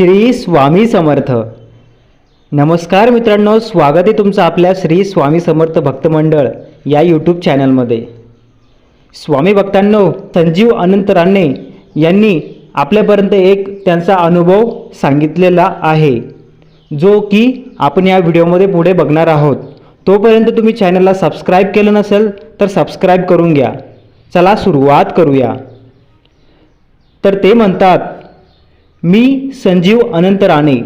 श्री स्वामी समर्थ. नमस्कार मित्रांनो स्वागत आहे तुमचं आपल्या श्री स्वामी समर्थ भक्तमंडळ या यूट्यूब चॅनलमध्ये स्वामी भक्तांनो संजीव अनंत राणे यांनी आपल्यापर्यंत एक त्यांचा अनुभव सांगितलेला आहे जो की आपण या व्हिडिओमध्ये पुढे बघणार आहोत. तोपर्यंत तुम्ही चॅनलला सबस्क्राईब केलं नसेल तर सबस्क्राईब करून घ्या. चला सुरुवात करूया. तर ते म्हणतात मी संजीव अनंत राणे.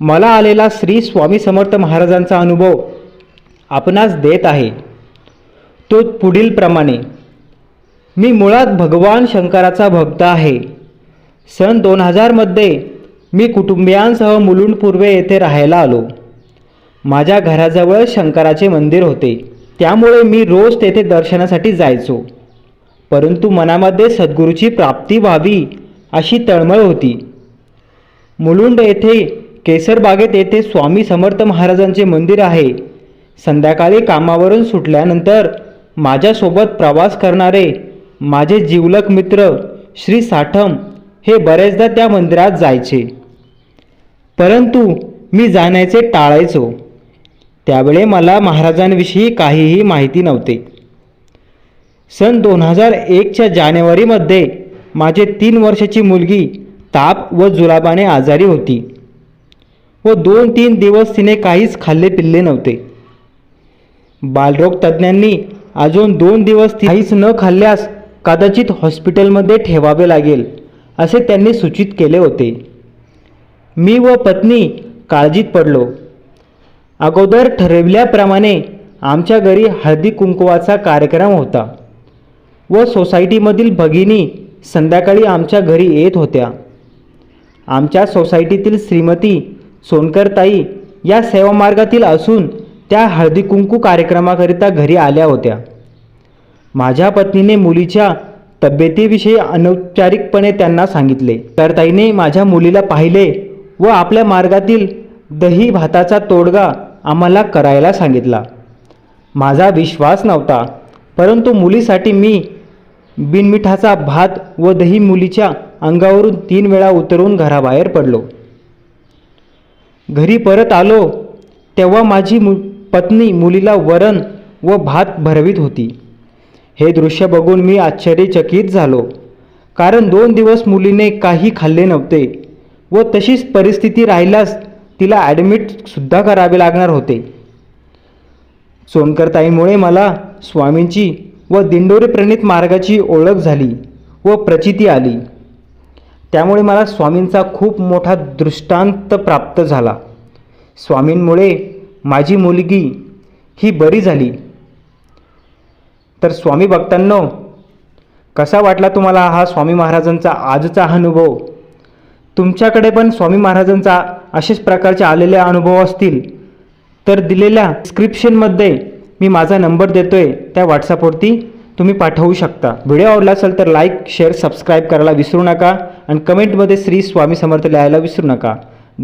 मला आलेला श्री स्वामी समर्थ महाराजांचा अनुभव आपणास देत आहे. तो पुढीलप्रमाणे मी मुळात भगवान शंकराचा भक्त आहे. सन दोन हजारमध्ये मी कुटुंबियांसह मुलुंड पूर्वे येथे राहायला आलो. माझ्या घराजवळ शंकराचे मंदिर होते. त्यामुळे मी रोज तेथे दर्शनासाठी जायचो. परंतु मनामध्ये सद्गुरूची प्राप्ती व्हावी अशी तळमळ होती. मुलुंड येथे केसरबागेत येथे स्वामी समर्थ महाराजांचे मंदिर आहे. संध्याकाळी कामावरून सुटल्यानंतर माझ्यासोबत प्रवास करणारे माझे जिवलक मित्र श्री साठम हे बरेचदा त्या मंदिरात जायचे. परंतु मी जाण्याचे टाळायचो. त्यावेळे मला महाराजांविषयी काहीही माहिती नव्हते. सन दोन हजार एकच्या जानेवारीमध्ये माझे तीन वर्षाची मुलगी ताप व जुलाबाने आजारी होती व दोन तीन दिवस तिने काहीच खाल्ले पिल्ले नव्हते. बालरोग तज्ज्ञांनी अजून दोन दिवस काहीच न खाल्ल्यास कदाचित हॉस्पिटलमध्ये ठेवावे लागेल असे त्यांनी सूचित केले होते. मी व पत्नी काळजीत पडलो. अगोदर ठरवल्याप्रमाणे आमच्या घरी हळदी कुंकवाचा कार्यक्रम होता व सोसायटीमधील भगिनी संध्याकाळी आमच्या घरी येत होत्या. आमच्या सोसायटीतील श्रीमती सोनकरताई या सेवामार्गातील असून त्या हळदी कुंकू कार्यक्रमाकरिता घरी आल्या होत्या. माझ्या पत्नीने मुलीच्या तब्येतीविषयी अनौपचारिकपणे त्यांना सांगितले. तर ताईने माझ्या मुलीला पाहिले व आपल्या मार्गातील दही भाताचा तोडगा आम्हाला करायला सांगितला. माझा विश्वास नव्हता परंतु मुलीसाठी मी बिनमिठाचा भात व दही मुलीच्या अंगावरून तीन वेळा उतरून घराबाहेर पडलो. घरी परत आलो तेव्हा माझी मु पत्नी मुलीला वरण व भात भरवीत होती. हे दृश्य बघून मी आश्चर्यचकित झालो कारण दोन दिवस मुलीने काही खाल्ले नव्हते व तशीच परिस्थिती राहिल्यास तिला ॲडमिटसुद्धा करावे लागणार होते. सोनकरताईमुळे मला स्वामींची व दिंडोरी प्रणित मार्गाची ओळख झाली व प्रचिती आली. त्यामुळे मला स्वामींचा खूप मोठा दृष्टांत प्राप्त झाला. स्वामींमुळे माझी मुलगी ही बरी झाली. तर स्वामी भक्तांनो कसा वाटला तुम्हाला हा स्वामी महाराजांचा आजचा अनुभव? तुमच्याकडे पण स्वामी महाराजांचा अशाच प्रकारचे आलेले अनुभव असतील तर दिलेल्या डिस्क्रिप्शनमध्ये मी माझा नंबर देतो आहे त्या व्हॉट्सअपवरती तुम्ही पाठवू शकता. व्हिडिओ आवडला असेल तर लाईक शेअर सबस्क्राईब करायला विसरू नका आणि कमेंटमध्ये श्री स्वामी समर्थ लिहायला विसरू नका.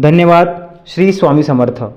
धन्यवाद. श्री स्वामी समर्थ.